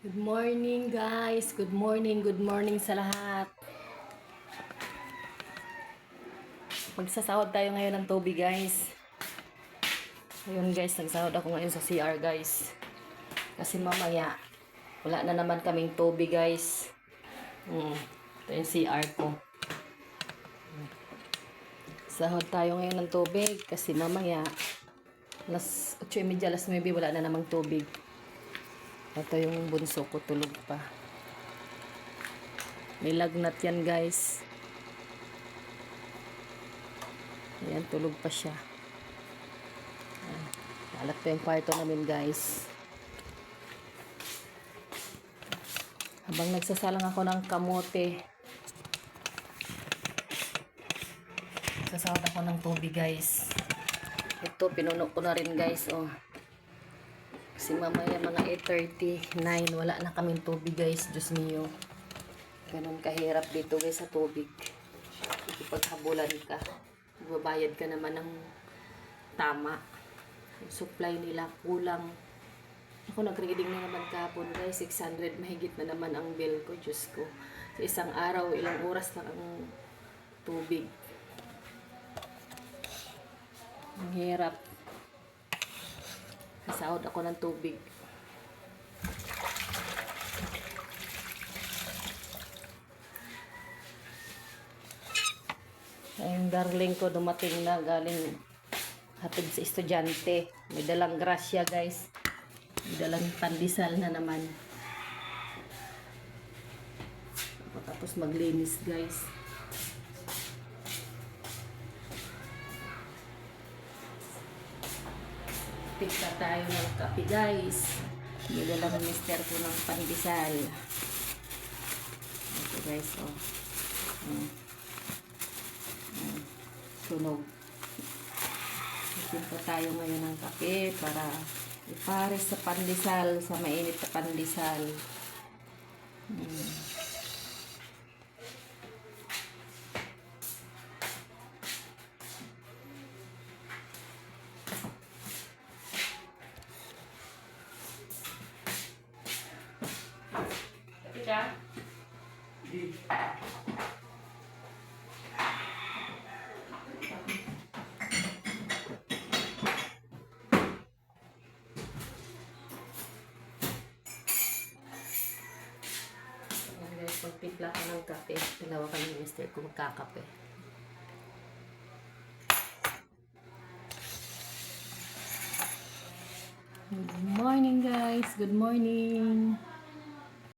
Good morning guys. Good morning, good morning sa lahat. Magsasahod tayo ngayon ng tubig guys. Ayun guys, nagsahod ako ngayon sa CR guys. Kasi mamaya, wala na naman kaming tubig guys. Hmm, ito yung CR ko. Sahod tayo ngayon ng tubig kasi mamaya, alas 8.30, alas 9, wala na namang tubig. Ito yung bunso ko, tulog pa. May lagnat yan, guys. Ayan, tulog pa siya. Alat pa yung kwarto namin, guys. Habang nagsasalang ako ng kamote, nagsasawad ako ng tubig, guys. Ito, pinuno ko na rin, guys, oh. Kasi mamaya mga 8.39, wala na kaming tubig guys. Diyos niyo. Ganun kahirap dito guys sa tubig. Ipaghabulan ka. Babayad ka naman ng tama. Supply nila kulang. Ako nag-reading na naman kahapon guys. 600 mahigit na naman ang bill ko. Diyos ko. Sa isang araw, ilang oras lang ang tubig. Ang hirap. Nasahod ako ng tubig. Ayun, darling ko dumating na galing hatid sa estudyante. May dalang grasya, guys. May dalang pandesal na naman. Tapos maglinis, guys. Tikta tayo ng kape guys. Nilala ng mister ko ng pandesal. Ito guys, oh. Mm. Mm. Sunog. Tikta tayo ngayon ng kape para ipares sa pandesal, sa mainit na pandesal. Mm. Magtimpla ko ng kape. Dalawa kami ni mister ko magkakape. Good morning guys. Good morning.